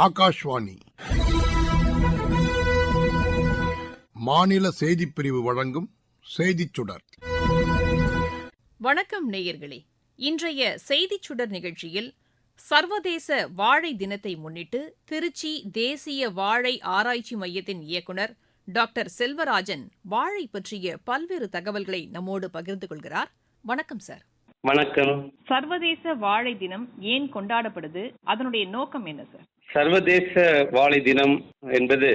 ஆகாஷ்வாணி. மாநில செய்திப் பிரிவு வழங்கும் செய்திச் சுடர். வணக்கம் நேயர்களே. இன்றைய செய்திச் சுடர் நிகழ்ச்சியில் சர்வதேச வாழை தினத்தை முன்னிட்டு திருச்சி தேசிய வாழை ஆராய்ச்சி மையத்தின் இயக்குநர் டாக்டர் செல்வராஜன் வாழை பற்றிய பல்வேறு தகவல்களை நம்மோடு பகிர்ந்து கொள்கிறார். வணக்கம் சார். வணக்கம். சர்வதேச வாழை தினம் ஏன் கொண்டாடப்படுது? அதனுடைய நோக்கம் என்ன சார்? சர்வதேச வாழை தினம் என்பது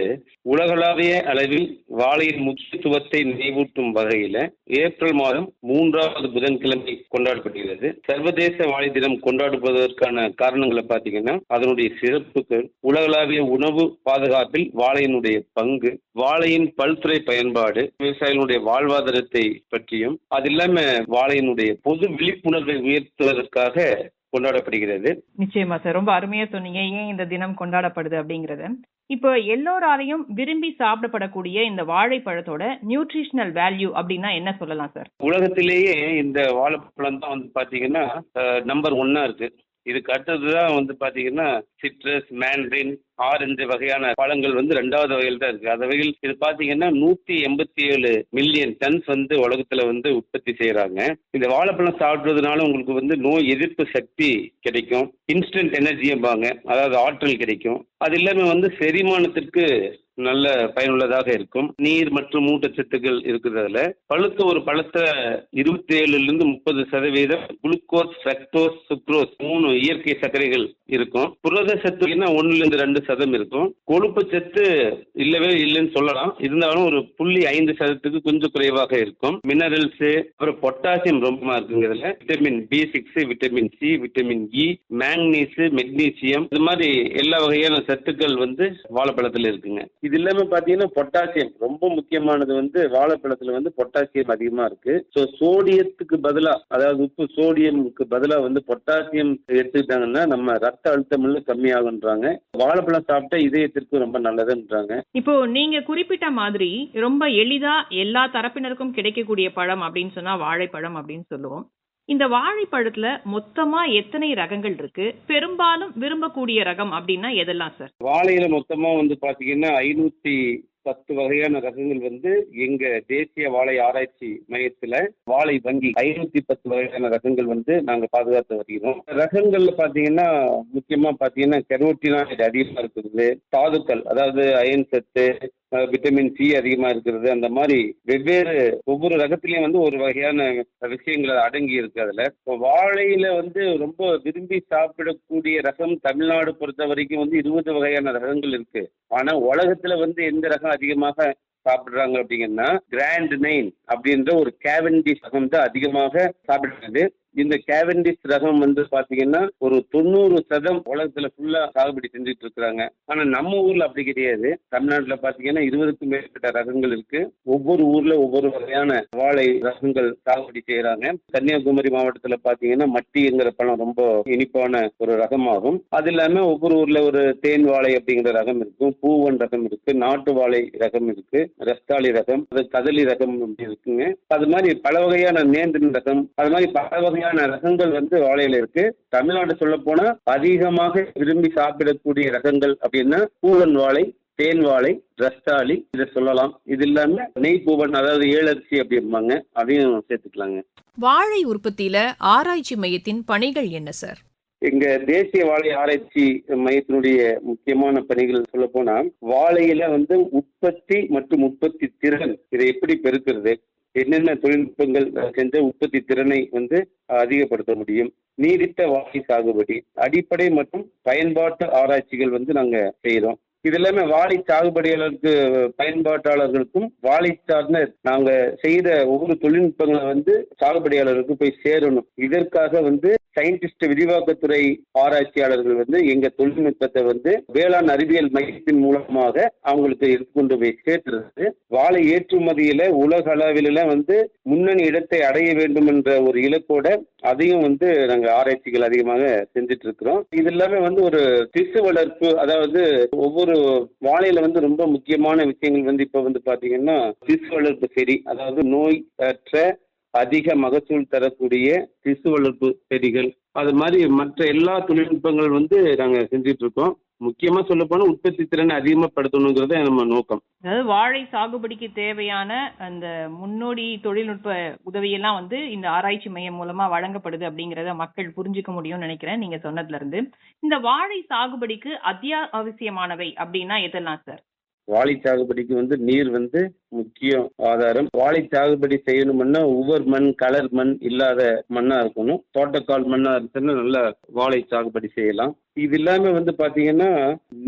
உலகளாவிய அளவில் வாழையின் முக்கியத்துவத்தை நினைவூட்டும் வகையில ஏப்ரல் மாதம் மூன்றாவது புதன்கிழமை கொண்டாடப்படுகிறது. சர்வதேச வாழை தினம் கொண்டாடுவதற்கான காரணங்களை பார்த்தீங்கன்னா அதனுடைய சிறப்புகள் உலகளாவிய உணவு பாதுகாப்பில் வாழையினுடைய பங்கு வாழையின் பல்துறை பயன்பாடு விவசாயிகளுடைய வாழ்வாதாரத்தை பற்றியும் அது இல்லாம வாழையினுடைய பொது விழிப்புணர்வை உயர்த்துவதற்காக கொண்டாடப்படுகிறது. நிச்சயமா சார். ரொம்ப அருமையா சொன்னீங்க. ஏன் இந்த தினம் கொண்டாடப்படுது அப்படிங்கறத? இப்போ எல்லோராலையும் விரும்பி சாப்பிடப்படக்கூடிய இந்த வாழைப்பழத்தோட நியூட்ரிஷனல் வேல்யூ அப்படின்னா என்ன சொல்லலாம் சார்? உலகத்திலேயே இந்த வாழைப்பழம் தான் வந்து பாத்தீங்கன்னா நம்பர் ஒன்னா இருக்கு. இதுக்கு அடுத்ததுதான் வந்து பாத்தீங்கன்னா சிட்ரஸ் மேண்ட்ரின் ஆரஞ்சு வகையான பழங்கள் வந்து ரெண்டாவது வகையில் தான் இருக்கு. அந்த வகையில் இது பாத்தீங்கன்னா நூத்தி எண்பத்தி ஏழு மில்லியன் டன்ஸ் வந்து உலகத்துல வந்து உற்பத்தி செய்யறாங்க. இந்த வாழைப்பழம் சாப்பிட்றதுனால உங்களுக்கு வந்து நோய் எதிர்ப்பு சக்தி கிடைக்கும். இன்ஸ்டன்ட் எனர்ஜிம்பாங்க அதாவது ஆற்றல் கிடைக்கும். அது எல்லாமே வந்து செரிமானத்திற்கு நல்ல பயனுள்ளதாக இருக்கும். நீர் மற்றும் ஊட்டச்சத்துக்கள் இருக்கிறதுல பழுத்த ஒரு பழத்தை இருபத்தி ஏழுல இருந்து முப்பது சதவீதம் குளுக்கோஸ் ஃப்ரக்டோஸ் சுக்ரோஸ் மூணு இயற்கை சர்க்கரைகள் இருக்கும். புரத சத்து ஒன்னுல இருந்து ரெண்டு சதம் இருக்கும். கொழுப்பு சத்து இல்லவே இல்லைன்னு சொல்லலாம். இருந்தாலும் ஒரு புள்ளி ஐந்து சதத்துக்கு கொஞ்சம் குறைவாக இருக்கும். மினரல்ஸ் அப்புறம் பொட்டாசியம் ரொம்ப இருக்குங்க இதுல vitamin B six vitamin C vitamin E manganese magnesium இது மாதிரி எல்லா வகையான சத்துக்கள் வந்து வாழைப்பழத்துல இருக்குங்க. இது இல்லாம பாத்தீங்கன்னா பொட்டாசியம் ரொம்ப முக்கியமானது வந்து வாழைப்பழத்துல வந்து பொட்டாசியம் அதிகமா இருக்கு. ஸோ சோடியத்துக்கு பதிலா அதாவது உப்பு சோடியமுக்கு பதிலா வந்து பொட்டாசியம் எடுத்துக்கிட்டாங்கன்னா நம்ம ரத்த அழுத்தம் கம்மியாகுன்றாங்க. வாழைப்பழம் சாப்பிட்டா இதயத்திற்கு ரொம்ப நல்லதுன்றாங்க. இப்போ நீங்க குறிப்பிட்ட மாதிரி ரொம்ப எளிதா எல்லா தரப்பினருக்கும் கிடைக்கக்கூடிய பழம் அப்படின்னு சொன்னா வாழைப்பழம் அப்படின்னு சொல்லுவோம். இந்த வாழைப்பழத்துல மொத்தமா எத்தனை ரகங்கள் இருக்கு? பெரும்பாலும் விரும்பக்கூடிய ரகம் அப்படின்னா எதெல்லாம் சார் வாழையில மொத்தமா வந்து பாத்தீங்கன்னா ஐநூத்தி பத்து வகையான ரகங்கள் வந்து எங்க தேசிய வாழை ஆராய்ச்சி மையத்துல வாழை வங்கி ஐநூத்தி பத்து வகையான ரகங்கள் வந்து நாங்க பாதுகாத்து வருகிறோம். ரகங்கள்ல பாத்தீங்கன்னா முக்கியமா பாத்தீங்கன்னா இது அதிகமா இருக்குது. தாதுக்கள் அதாவது அயன் சத்து விட்டமின் சி அதிகமா இருக்கிறது. அந்த மாதிரி வெவ்வேறு ஒவ்வொரு ரகத்திலயும் வந்து ஒரு வகையான விஷயங்கள் அடங்கி இருக்கு அதுல. இப்போ வாழையில வந்து ரொம்ப விரும்பி சாப்பிடக்கூடிய ரகம் தமிழ்நாடு பொறுத்த வரைக்கும் வந்து இருபது வகையான ரகங்கள் இருக்கு. ஆனா உலகத்துல வந்து எந்த ரகம் அதிகமாக சாப்பிடுறாங்க அப்படிங்கன்னா கிராண்ட் நைன் அப்படின்ற ஒரு கேவன்டி ரகம் தான் அதிகமாக சாப்பிடுறது. இந்த கேவன்டிஸ் ரகம் வந்து பாத்தீங்கன்னா ஒரு தொண்ணூறு சதம் உலகத்துல ஃபுல்லா சாகுபடி செஞ்சுட்டு இருக்கிறாங்க. ஆனா நம்ம ஊர்ல அப்படி கிடையாது. தமிழ்நாட்டுல பாத்தீங்கன்னா இருபதுக்கும் மேற்பட்ட ரகங்கள் இருக்கு. ஒவ்வொரு ஊர்ல ஒவ்வொரு வகையான வாழை ரகங்கள் சாகுபடி செய்யறாங்க கன்னியாகுமரி மாவட்டத்துல பாத்தீங்கன்னா மட்டிங்கிற பழம் ரொம்ப இனிப்பான ஒரு ரகமாகும். அது இல்லாம ஒவ்வொரு ஊர்ல ஒரு தேன் வாழை அப்படிங்கிற ரகம் இருக்கும் பூவன் ரகம் இருக்கு. நாட்டு வாழை ரகம் இருக்கு. ரஸ்தாளி ரகம் அது கதலி ரகம் அப்படி இருக்குங்க. அது மாதிரி பல வகையான நேந்திரன் ரகம். அது மாதிரி பல வகை வகையான ரகங்கள் வந்து வாழையில இருக்கு. தமிழ்நாடு சொல்ல போனா அதிகமாக விரும்பி சாப்பிடக்கூடிய ரகங்கள் அப்படின்னா பூவன் வாழை தேன் வாழை ரஸ்தாளி இதை சொல்லலாம். இது இல்லாம நெய் பூவன் அதாவது ஏழரிசி அப்படிம்பாங்க அதையும் சேர்த்துக்கலாங்க. வாழை உற்பத்தியில ஆராய்ச்சி மையத்தின் பணிகள் என்ன சார்? எங்க தேசிய வாழை ஆராய்ச்சி மையத்தினுடைய முக்கியமான பணிகள் சொல்ல போனா வாழையில வந்து உற்பத்தி மற்றும் உற்பத்தி திறன் இதை எப்படி பெருக்கிறது? என்னென்ன தொழில்நுட்பங்கள் செஞ்ச உற்பத்தி திறனை வந்து அதிகப்படுத்த முடியும் நீடித்த வாழை சாகுபடி அடிப்படை மற்றும் பயன்பாட்டு ஆராய்ச்சிகள் வந்து நாங்க செய்யறோம் இது எல்லாமே வாழை சாகுபடியாளருக்கு பயன்பாட்டாளர்களுக்கும் வாழை சார்ந்த நாங்க செய்த ஒவ்வொரு தொழில்நுட்பங்களை வந்து சாகுபடியாளருக்கு போய் சேரணும். இதற்காக வந்து சயின்டிஸ்ட் விரிவாக்கத்துறை ஆராய்ச்சியாளர்கள் வந்து எங்க தொழில்நுட்பத்தை வந்து வேளாண் அறிவியல் மையத்தின் மூலமாக அவங்களுக்கு எடுத்துக்கொண்டு போய் சேர்த்துறது. வாழை ஏற்றுமதியில உலக அளவில வந்து முன்னணி இடத்தை அடைய வேண்டும் என்ற ஒரு இலக்கோட அதையும் வந்து நாங்க ஆராய்ச்சிகள் அதிகமாக செஞ்சுட்டு இருக்கிறோம் இது எல்லாமே வந்து ஒரு திசு வளர்ப்பு அதாவது ஒவ்வொரு வாழையில வந்து ரொம்ப முக்கியமான விஷயங்கள் வந்து இப்ப வந்து பாத்தீங்கன்னா திசு வளர்ப்பு செடி அதாவது நோய் அற்ற அதிக மகசூல் தரக்கூடிய திசு வளர்ப்பு செடிகள் அது மாதிரி மற்ற எல்லா தொழில்நுட்பங்கள் வந்து நாங்கள் செஞ்சுட்டு இருக்கோம் முக்கியமா சொல்ல போனா உற்பத்தி திறனை அதிகமாகப்படுத்தணுங்கிறது நம்ம நோக்கம். அதாவது வாழை சாகுபடிக்கு தேவையான அந்த முன்னோடி தொழில்நுட்ப உதவியெல்லாம் வந்து இந்த ஆராய்ச்சி மையம் மூலமா வழங்கப்படுது அப்படிங்கறத மக்கள் புரிஞ்சுக்க முடியும்னு நினைக்கிறேன் நீங்க சொன்னதுல இருந்து. இந்த வாழை சாகுபடிக்கு அத்தியாவசியமானவை அப்படின்னா எதெல்லாம் சார்? வாழை சாகுபடிக்கு வந்து நீர் வந்து முக்கிய ஆதாரம். வாழை சாகுபடி செய்யணும்னா உவர் மண் கலர் மண் இல்லாத மண்ணா இருக்கணும். தோட்டக்கால் மண்ணா இருந்துச்சுன்னா நல்லா வாழை சாகுபடி செய்யலாம். இது இல்லாம வந்து பாத்தீங்கன்னா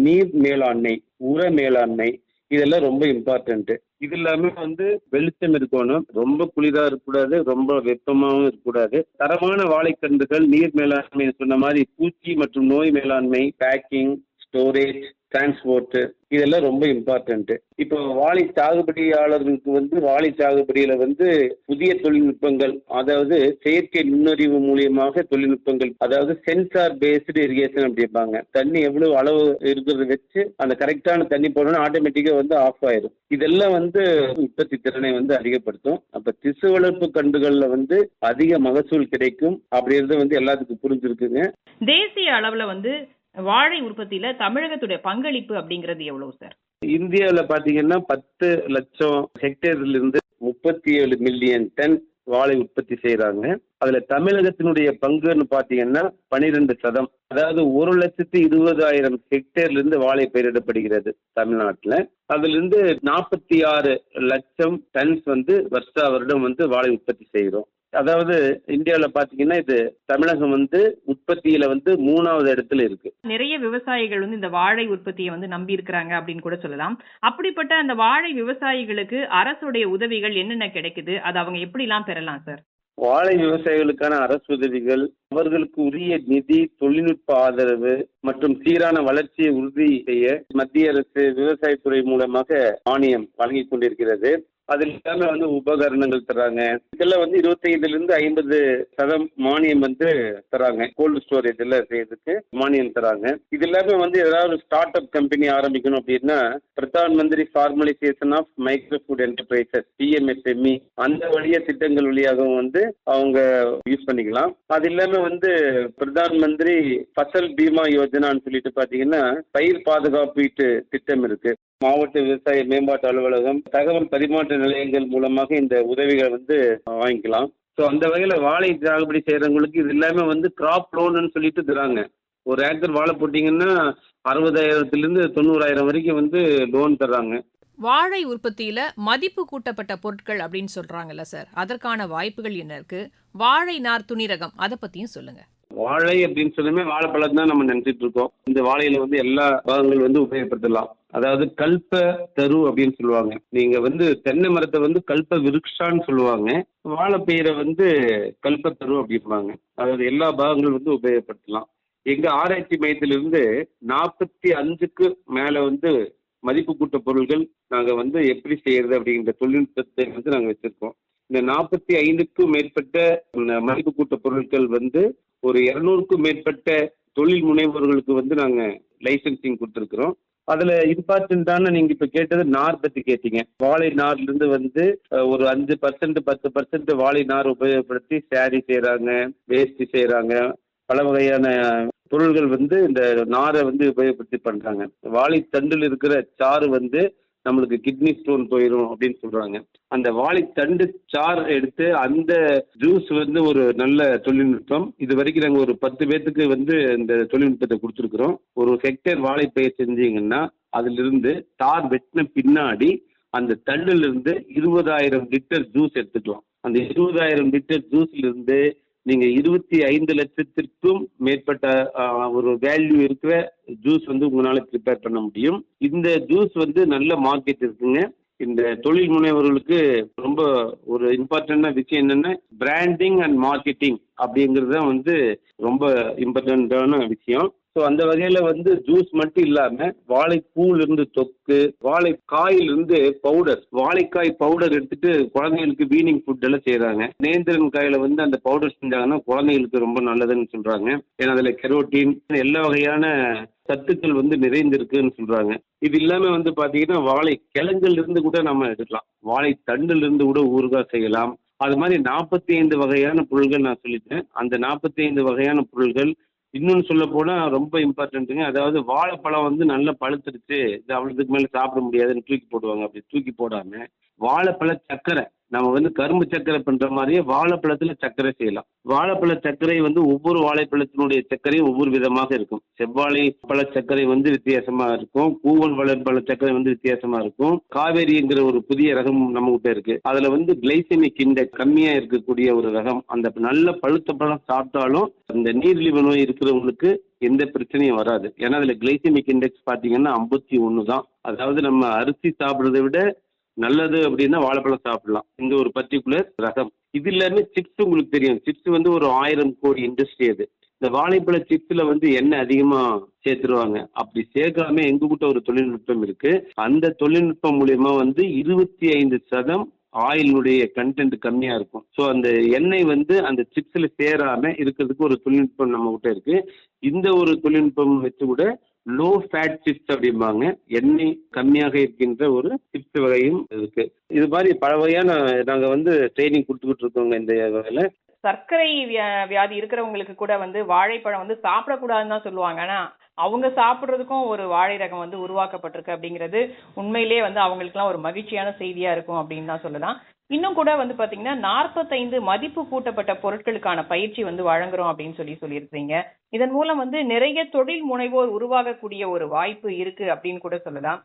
நீர் மேலாண்மை உர மேலாண்மை இதெல்லாம் ரொம்ப இம்பார்ட்டன்ட் இது இல்லாம வந்து வெளிச்சம் இருக்கணும். ரொம்ப குளிரா இருக்கக்கூடாது ரொம்ப வெப்பமாகவும் இருக்கக்கூடாது. தரமான வாழைக்கன்றுகள் நீர் மேலாண்மை சொன்ன மாதிரி பூச்சி மற்றும் நோய் மேலாண்மை பேக்கிங் ஸ்டோரேஜ் டிரான்ஸ்போர்ட்டு இதெல்லாம் ரொம்ப இம்பார்ட்டன்ட்டு இப்போ வாழை சாகுபடியாளர்களுக்கு வந்து வாழை சாகுபடியில வந்து புதிய தொழில்நுட்பங்கள் அதாவது செயற்கை நுண்ணறிவு மூலியமாக தொழில்நுட்பங்கள் அதாவது சென்சார் பேஸ்டு இரிகேஷன் அப்படிம்பாங்க தண்ணி எவ்வளவு அளவு இருக்கிறத வச்சு அந்த கரெக்டான தண்ணி போடணும் ஆட்டோமேட்டிக்கா வந்து ஆஃப் ஆயிரும். இதெல்லாம் வந்து உற்பத்தி திறனை வந்து அதிகப்படுத்தும். அப்ப திசு வளர்ப்பு கண்டுகளில் வந்து அதிக மகசூல் கிடைக்கும். அப்படிங்கிறது வந்து எல்லாத்துக்கும் புரிஞ்சிருக்குங்க. தேசிய அளவுல வந்து வாழை உற்பத்தியில தமிழகத்துடைய பங்களிப்பு அப்படிங்கிறது எவ்வளவு சார் இந்தியாவில் பார்த்தீங்கன்னா பத்து லட்சம் ஹெக்டேர்ல இருந்து முப்பத்தி ஏழு மில்லியன் டன் வாழை உற்பத்தி செய்யறாங்க அதுல தமிழகத்தினுடைய பங்குன்னு பாத்தீங்கன்னா பனிரெண்டு சதம். அதாவது ஒரு லட்சத்தி இருபதாயிரம் ஹெக்டேர்ல இருந்து வாழை பயிரிடப்படுகிறது தமிழ்நாட்டுல. அதுல இருந்து நாற்பத்தி ஆறு லட்சம் டன்ஸ் வந்து வருஷா வருடம் வந்து வாழை உற்பத்தி செய்கிறோம் அதாவது இந்தியாவில் பாத்தீங்கன்னா இது தமிழகம் வந்து உற்பத்தியில வந்து மூணாவது இடத்துல இருக்கு. நிறைய விவசாயிகள் வந்து இந்த வாழை உற்பத்தியை வந்து நம்பி இருக்கிறாங்க அப்படின்னு கூட சொல்லலாம். அப்படிப்பட்ட அந்த வாழை விவசாயிகளுக்கு அரசுடைய உதவிகள் என்னென்ன கிடைக்குது? அது அவங்க எப்படிலாம் பெறலாம் சார்? வாழை விவசாயிகளுக்கான அரசு உதவிகள் அவர்களுக்கு உரிய நிதி தொழில்நுட்ப ஆதரவு மற்றும் சீரான வளர்ச்சியை உறுதி செய்ய மத்திய அரசு விவசாயத்துறை மூலமாக மானியம் வழங்கி கொண்டிருக்கிறது. அது இல்லாம வந்து உபகரணங்கள் தராங்க இதெல்லாம் வந்து இருபத்தைந்துல இருந்து ஐம்பது சதம் மானியம் வந்து தராங்க கோல்டு ஸ்டோரேஜ் எல்லாம் செய்யறதுக்கு மானியம் தராங்க இது எல்லாமே வந்து ஏதாவது ஸ்டார்ட் அப் கம்பெனி ஆரம்பிக்கணும் அப்படின்னா Pradhan Mantri formalisation of micro food enterprises PMSME அந்த வழிய திட்டங்கள் வழியாகவும் வந்து அவங்க யூஸ் பண்ணிக்கலாம். அது இல்லாம வந்து பிரதான் மந்திரி ஃபசல் பீமா யோஜனான்னு சொல்லிட்டு பாத்தீங்கன்னா பயிர் பாதுகாப்பீட்டு திட்டம் இருக்கு. மாவட்ட விவசாய மேம்பாட்டு அலுவலகம் தகவல் பரிமாற்ற நிலையங்கள் மூலமாக இந்த உதவிகளை வந்து வாங்கிக்கலாம். ஸோ அந்த வகையில் வாழை சாகுபடி செய்கிறவங்களுக்கு இது எல்லாமே வந்து கிராப் லோன்னு சொல்லிட்டு தராங்க. ஒரு ஏக்கர் வாழை போட்டிங்கன்னா அறுபதாயிரத்துலேருந்து தொண்ணூறாயிரம் வரைக்கும் வந்து லோன் தர்றாங்க. வாழை உற்பத்தியில மதிப்பு கூட்டப்பட்ட பொருட்கள் அப்படின்னு சொல்றாங்கல்ல சார். அதற்கான வாய்ப்புகள் என்ன இருக்கு? வாழை நார் துணிரகம் அதை பத்தியும் சொல்லுங்க. வாழை அப்படின்னு சொல்லுமே வாழைப்பழம் தான் நம்ம நினைச்சிட்டு இருக்கோம். இந்த வாழையில வந்து எல்லா பாகங்கள் வந்து உபயோகப்படுத்தலாம். அதாவது கல்ப தரு அப்படின்னு சொல்லுவாங்க. நீங்க வந்து தென்னை மரத்தை வந்து கல்ப விருக்ஷான்னு சொல்லுவாங்க. வாழைப்பயிரை வந்து கல்பத்தரு அப்படிம்பாங்க. அதாவது எல்லா பாகங்களும் வந்து உபயோகப்படுத்தலாம். எங்க ஆராய்ச்சி மையத்திலிருந்து நாற்பத்தி அஞ்சுக்கு மேல வந்து மதிப்பு கூட்ட பொருள்கள் நாங்க வந்து எப்படி செய்யறது அப்படிங்கிற தொழில்நுட்பத்தை வந்து நாங்க வச்சிருக்கோம். இந்த நாற்பத்தி ஐந்துக்கும் மேற்பட்ட மதிப்பு கூட்ட பொருட்கள் வந்து ஒரு இருநூறுக்கும் மேற்பட்ட தொழில் முனைவோர்களுக்கு வந்து நாங்க லைசன்சிங் கொடுத்துருக்குறோம். அதுல இம்பார்ட்டன்டான நீங்க இப்ப கேட்டது நார் பத்தி கேட்டீங்க. வாழை நார்ல இருந்து வந்து ஒரு அஞ்சு பர்சன்ட் பத்து பர்சன்ட் வாழை நார் உபயோகப்படுத்தி சாரி செய்யறாங்க வேஸ்டி செய்யறாங்க பல வகையான பொருள்கள் வந்து இந்த நாரை வந்து உபயோகப்படுத்தி பண்றாங்க. வாழைத்தண்டில் இருக்கிற சாறு வந்து நம்மளுக்கு கிட்னி ஸ்டோன் போயிடும் அப்படின்னு சொல்றாங்க. அந்த வாழைத்தண்டு சார் எடுத்து அந்த ஜூஸ் வந்து ஒரு நல்ல தொழில்நுட்பம். இது வரைக்கும் நாங்கள் ஒரு பத்து பேர்த்துக்கு வந்து இந்த தொழில்நுட்பத்தை கொடுத்துருக்குறோம். ஒரு ஹெக்டேர் வாழைப்பயிர் செஞ்சீங்கன்னா அதிலிருந்து தார் வெட்டின பின்னாடி அந்த தண்டுல இருந்து இருபதாயிரம் லிட்டர் ஜூஸ் எடுத்துக்கலாம். அந்த இருபதாயிரம் லிட்டர் ஜூஸ்ல இருந்து நீங்க இருபத்தி ஐந்து லட்சத்திற்கும் மேற்பட்ட ஒரு வேல்யூ இருக்கிற ஜூஸ் வந்து உங்களால ப்ரிப்பேர் பண்ண முடியும். இந்த ஜூஸ் வந்து நல்ல மார்க்கெட் இருக்குங்க. இந்த தொழில் முனைவர்களுக்கு ரொம்ப ஒரு இம்பார்ட்டன்டான விஷயம் என்னன்னா பிராண்டிங் அண்ட் மார்க்கெட்டிங் அப்படிங்கிறது தான் வந்து ரொம்ப இம்பார்ட்டண்ட்டான விஷயம். ஸோ அந்த வகையில வந்து ஜூஸ் மட்டும் இல்லாம வாழைப்பூல இருந்து தொக்கு வாழைக்காயில இருந்து பவுடர் வாழைக்காய் பவுடர் எடுத்துட்டு குழந்தைகளுக்கு வீனிங் ஃபுட் எல்லாம் செய்யறாங்க நேந்திரன் காயில வந்து அந்த பவுடர் செஞ்சாங்கன்னா குழந்தைகளுக்கு ரொம்ப நல்லதுன்னு சொல்றாங்க. ஏன்னா அதுல கெரோட்டின் எல்லா வகையான சத்துக்கள் வந்து நிறைந்திருக்குன்னு சொல்றாங்க. இது இல்லாம வந்து பாத்தீங்கன்னா வாழை கிழங்குல இருந்து கூட நம்ம எடுக்கலாம். வாழை தண்டுல இருந்து கூட ஊறுகாய் செய்யலாம். அது மாதிரி நாற்பத்தி ஐந்து வகையான பொருள்கள் நான் சொல்லிட்டேன். அந்த நாற்பத்தி ஐந்து வகையான பொருள்கள் இன்னொன்னு சொல்ல போனா ரொம்ப இம்பார்ட்டன்ட்டுங்க அதாவது வாழைப்பழம் வந்து நல்லா பழுத்துருச்சு இது அவ்வளவுக்கு மேல சாப்பிட முடியாதுன்னு தூக்கி போடுவாங்க. அப்படி தூக்கி போடாம வாழைப்பழ சர்க்கரை நம்ம வந்து கரும்பு சர்க்கரை பண்ற மாதிரியே வாழைப்பழத்துல சர்க்கரை செய்யலாம். வாழைப்பழ சர்க்கரை வந்து ஒவ்வொரு வாழைப்பழத்தினுடைய சர்க்கரையும் ஒவ்வொரு விதமாக இருக்கும். செவ்வாழை பழ சர்க்கரை வந்து வித்தியாசமா இருக்கும். கூவல் வாழைப்பழ சர்க்கரை வந்து வித்தியாசமா இருக்கும். காவேரிங்கிற ஒரு புதிய ரகம் நம்ம கிட்ட இருக்கு. அதுல வந்து கிளைசெமிக் இண்டெக்ஸ் கம்மியா இருக்கக்கூடிய ஒரு ரகம். அந்த நல்ல பழுத்த பழம் சாப்பிட்டாலும் இந்த நீரிழிவு நோய் இருக்கிறவங்களுக்கு எந்த பிரச்சனையும் வராது. ஏன்னா அதுல கிளைசெமிக் இண்டெக்ஸ் பாத்தீங்கன்னா ஐம்பத்தி ஒன்று தான். அதாவது நம்ம அரிசி சாப்பிடுறதை விட நல்லது அப்படின்னா வாழைப்பழம் சாப்பிடலாம். இந்த ஒரு பர்டிகுலர் ரகம் இது இல்லாமல் சிப்ஸ் உங்களுக்கு தெரியும். சிப்ஸ் வந்து ஒரு ஆயிரம் கோடி இண்டஸ்ட்ரி அது. இந்த வாழைப்பழ சிப்ஸ்ல வந்து எண்ணெய் அதிகமா சேர்த்துருவாங்க. அப்படி சேர்க்காம எங்க கூட்ட ஒரு தொழில்நுட்பம் இருக்கு. அந்த தொழில்நுட்பம் மூலியமா வந்து இருபத்தி ஐந்து சதம் ஆயிலுடைய கண்டென்ட் கம்மியா இருக்கும். ஸோ அந்த எண்ணெய் வந்து அந்த சிப்ஸ்ல சேராம இருக்கிறதுக்கு ஒரு தொழில்நுட்பம் நம்ம கிட்ட இருக்கு. இந்த ஒரு தொழில்நுட்பம் வச்சு கூட லோ ஃபேட் சிப்ஸ் அப்படிம்பாங்க. எண்ணெய் கம்மியாக இருக்கின்ற ஒரு சிப்ஸ் வகையும் இருக்கு. இது மாதிரி பல வகையான நாங்க வந்து ட்ரைனிங் கொடுத்துக்கிட்டு இருக்கோங்க இந்த வகையில. சர்க்கரை வியா- வியாதி இருக்கிறவங்களுக்கு கூட வந்து வாழைப்பழம் வந்து சாப்பிடக்கூடாதுன்னு தான் சொல்லுவாங்க. ஆனா அவங்க சாப்பிட்றதுக்கும் ஒரு வாழை ரகம் வந்து உருவாக்கப்பட்டிருக்கு அப்படிங்கிறது உண்மையிலேயே வந்து அவங்களுக்குலாம் ஒரு மகிழ்ச்சியான செய்தியா இருக்கும் அப்படின்னு தான் சொல்லலாம். இன்னும் கூட வந்து பாத்தீங்கன்னா நாற்பத்தைந்து மதிப்பு கூட்டப்பட்ட பொருட்களுக்கான பயிற்சி வந்து வழங்குறோம் அப்படின்னு சொல்லி சொல்லியிருக்கீங்க இதன் மூலம் வந்து நிறைய தொழில் முனைவோர் உருவாகக்கூடிய ஒரு வாய்ப்பு இருக்கு அப்படின்னு கூட சொல்லலாம்.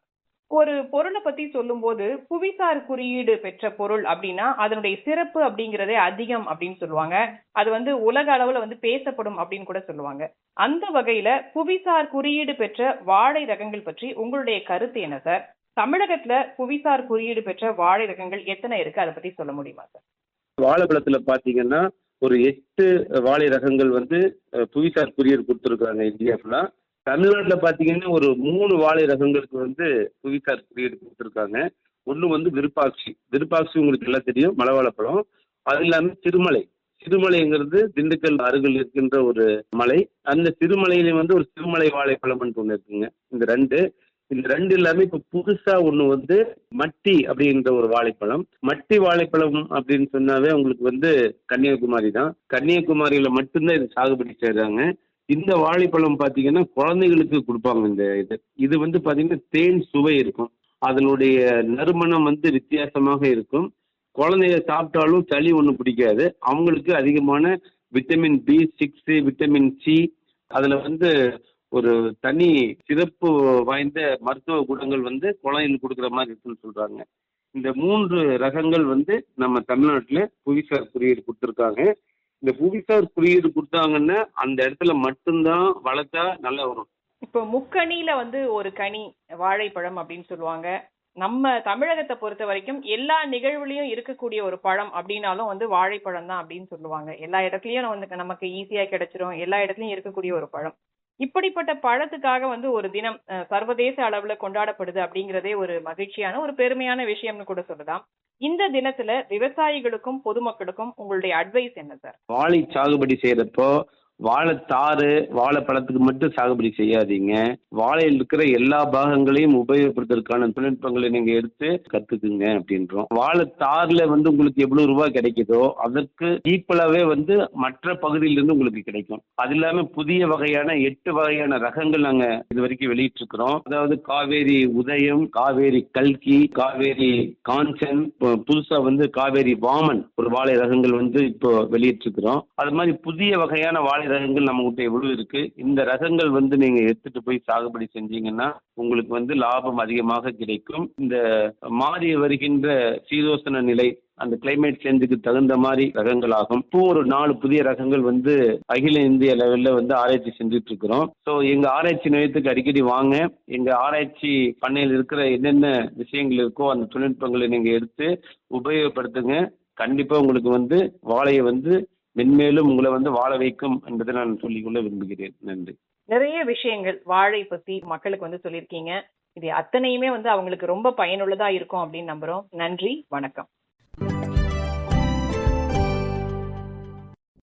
ஒரு பொருளை பத்தி சொல்லும்போது புவிசார் குறியீடு பெற்ற பொருள் அப்படின்னா அதனுடைய சிறப்பு அப்படிங்கிறதே அதிகம் அப்படின்னு சொல்லுவாங்க. அது வந்து உலக அளவுல வந்து பேசப்படும் அப்படின்னு கூட சொல்லுவாங்க. அந்த வகையில புவிசார் குறியீடு பெற்ற வாழை ரகங்கள் பற்றி உங்களுடைய கருத்து என்ன சார்? தமிழகத்துல புவிசார் குறியீடு பெற்ற வாழை ரகங்கள் எத்தனை இருக்கு? அதை பத்தி சொல்ல முடியுமா சார்? வாழைப்பழத்துல பாத்தீங்கன்னா ஒரு எட்டு வாழை ரகங்கள் வந்து புவிசார் குறியீடு கொடுத்துருக்காங்க இந்தியா ஃபுல்லா தமிழ்நாட்டில் பார்த்தீங்கன்னா ஒரு மூணு வாழை ரகங்களுக்கு வந்து புவிசார் குறியீடு கொடுத்துருக்காங்க. ஒன்று வந்து விருப்பாட்சி விருப்பாட்சி உங்களுக்கு எல்லாம் தெரியும் மலைவாழைப்பழம். அது இல்லாமல் திருமலை. சிறுமலைங்கிறது திண்டுக்கல் அருகில் இருக்கின்ற ஒரு மலை. அந்த சிறுமலையில வந்து ஒரு சிறுமலை வாழைப்பழம்னு ஒன்று இருக்குங்க. இந்த ரெண்டு. இந்த ரெண்டு எல்லாமே இப்போ புதுசா ஒன்று வந்து மட்டி அப்படின்ற ஒரு வாழைப்பழம். மட்டி வாழைப்பழம் அப்படின்னு சொன்னாவே உங்களுக்கு வந்து கன்னியாகுமரி தான். கன்னியாகுமரியில மட்டும்தான் இது சாகுபடி செய்யறாங்க இந்த வாழைப்பழம் பார்த்தீங்கன்னா குழந்தைகளுக்கு கொடுப்பாங்க இந்த இது. இது வந்து பாத்தீங்கன்னா தேன் சுவை இருக்கும். அதனுடைய நறுமணம் வந்து வித்தியாசமாக இருக்கும். குழந்தைங்க சாப்பிட்டாலும் சளி ஒன்றும் பிடிக்காது. அவங்களுக்கு அதிகமான vitamin B six vitamin C அதில் வந்து ஒரு தனி சிறப்பு வாய்ந்த மருத்துவ குணங்கள் வந்து குழந்தைகளுக்கு கொடுக்குற மாதிரி இருக்குன்னு சொல்றாங்க. இந்த மூன்று ரகங்கள் வந்து நம்ம தமிழ்நாட்டில் புவிசார் குறியீடு கொடுத்துருக்காங்க. இந்த புவிசார் குறியீடு கொடுத்தாங்கன்னா அந்த இடத்துல மட்டும்தான் வளர்த்தா நல்லா வரும். இப்போ முக்கணியில வந்து ஒரு கனி வாழைப்பழம் அப்படின்னு சொல்லுவாங்க. நம்ம தமிழகத்தை பொறுத்த வரைக்கும் எல்லா நிகழ்வுலயும் இருக்கக்கூடிய ஒரு பழம் அப்படின்னாலும் வந்து வாழைப்பழம் தான் அப்படின்னு சொல்லுவாங்க. எல்லா இடத்துலயும் வந்து நமக்கு ஈஸியா கிடைச்சிரும். எல்லா இடத்துலயும் இருக்கக்கூடிய ஒரு பழம். இப்படிப்பட்ட பழத்துக்காக வந்து ஒரு தினம் சர்வதேச அளவுல கொண்டாடப்படுது அப்படிங்கிறதே ஒரு மகிழ்ச்சியான ஒரு பெருமையான விஷயம்னு கூட சொல்லலாம். இந்த தினத்துல விவசாயிகளுக்கும் பொதுமக்களுக்கும் உங்களுடைய அட்வைஸ் என்ன சார் வாழை சாகுபடி செய்யறப்போ வாழைத்தாறு வாழைப்பழத்துக்கு மட்டும் சாகுபடி செய்யாதீங்க. வாழையில் இருக்கிற எல்லா பாகங்களையும் உபயோகப்படுத்துறதுக்கான தொழில்நுட்பங்களை நீங்க எடுத்து கத்துக்குங்க அப்படின்றோம். வாழைத்தாறுல வந்து உங்களுக்கு எவ்வளவு ரூபாய் கிடைக்குதோ அதற்கு ஈக்குவலாவே வந்து மற்ற பகுதியிலிருந்து உங்களுக்கு கிடைக்கும். அது இல்லாம புதிய வகையான எட்டு வகையான ரகங்கள் நாங்க இது வரைக்கும் வெளியிட்டு இருக்கிறோம் அதாவது காவேரி உதயம் காவேரி கல்கி காவேரி காஞ்சன் இப்போ புதுசா வந்து காவேரி வாமன் ஒரு வாழை ரகங்கள் வந்து இப்போ வெளியிட்டிருக்கிறோம். அது மாதிரி புதிய வகையான வாழை ரகங்கள் நம்மகிட்ட எவ்வளவு இருக்கு? இந்த ரகங்கள் வந்து நீங்க எடுத்துட்டு போய் சாகுபடி செஞ்சீங்கன்னா உங்களுக்கு வந்து லாபம் அதிகமாக கிடைக்கும். இந்த மாறி வருகின்ற சீதோசன நிலை அந்த கிளைமேட் சேஞ்சுக்கு தகுந்த மாதிரி ரகங்கள் ஆகும் இப்போ ஒரு நாலு புதிய ரகங்கள் வந்து அகில இந்திய லெவல்ல வந்து ஆராய்ச்சி செஞ்சுட்டு இருக்கிறோம். ஸோ எங்க ஆராய்ச்சி நிலையத்துக்கு அடிக்கடி வாங்க. எங்க ஆராய்ச்சி பண்ணையில் இருக்கிற என்னென்ன விஷயங்கள் இருக்கோ அந்த தொழில்நுட்பங்களை நீங்க எடுத்து உபயோகப்படுத்துங்க. கண்டிப்பா உங்களுக்கு வந்து வாழையை வந்து மென்மேலும் உங்களை வந்து வாழ வைக்கும் என்பதை நான் சொல்லிக்கொள்ள விரும்புகிறேன். நன்றி. நிறைய விஷயங்கள் வாழை பத்தி மக்களுக்கு வந்து சொல்லியிருக்கீங்க. இது அத்தனையுமே வந்து அவங்களுக்கு ரொம்ப பயனுள்ளதா இருக்கும் அப்படின்னு நம்புறோம். நன்றி வணக்கம்.